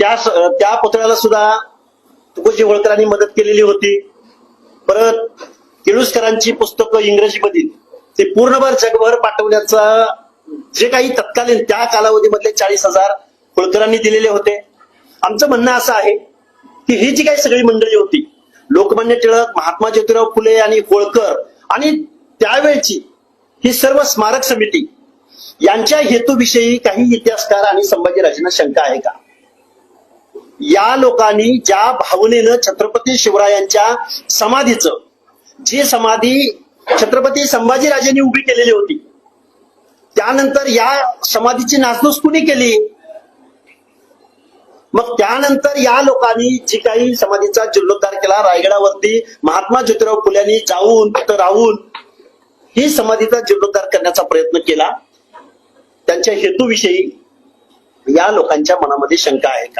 त्या त्या पुतळ्याला सुद्धा तुकोजी होळकरांनी मदत केलेली होती. परत केळुसकरांची पुस्तकं इंग्रजीमधील ते पूर्णभर जगभर पाठवण्याचा जे काही तत्कालीन त्या कालावधीमधले चाळीस हजार होळकरांनी दिलेले होते. आमचं म्हणणं असं आहे की ही जी काही सगळी मंडळी होती लोकमान्य टिळक महात्मा ज्योतिराव फुले आणि होळकर आणि त्यावेळची ही सर्व स्मारक समिती यांच्या हेतूविषयी काही इतिहासकार आणि संभाजी राजेंना शंका आहे का? या लोकांनी ज्या भावनेनं छत्रपती शिवरायांच्या समाधीचं जी समाधी छत्रपती संभाजीराजांनी उभी केलेली होती त्यानंतर या समाधीची नासधूस कुणी केली? मग त्यानंतर या लोकांनी जी काही समाधीचा जीर्णोद्धार केला रायगडावरती महात्मा ज्योतिराव फुल्यांनी जाऊन तिथं राहून ही समाधीचा जीर्णोद्धार करण्याचा प्रयत्न केला. त्यांच्या हेतूविषयी या लोकांच्या मनामध्ये शंका आहे